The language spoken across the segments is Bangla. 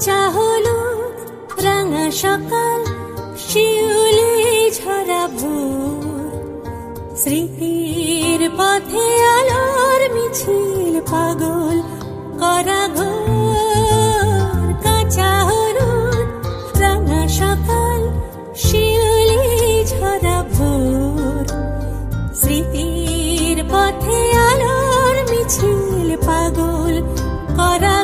কাঁচা হলুদ রাঙা সকাল, শিউলি ঝরা ভোর। স্মৃতির পথে আলোর মিছিল, পাগল করা শিউলি স্মৃতির পথে আলোর মিছিল, পাগল করা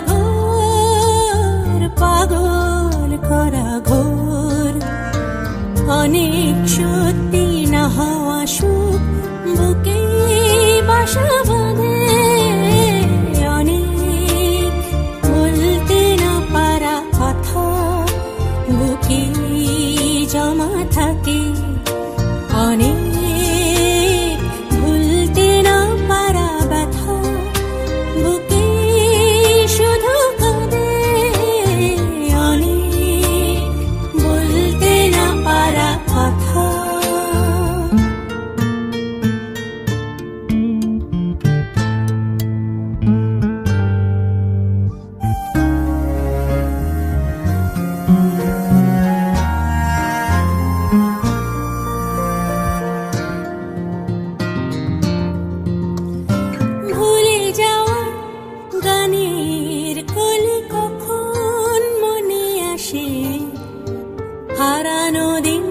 হারানো দিন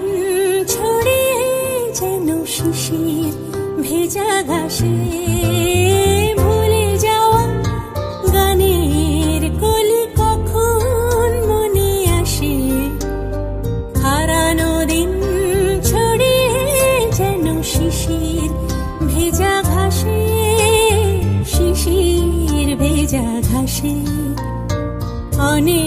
ছড়িয়ে যেন শিশির ভেজা ঘাসে। ভুলে গানের হারানো দিন যেন শিশির শিশির ভেজা অনেক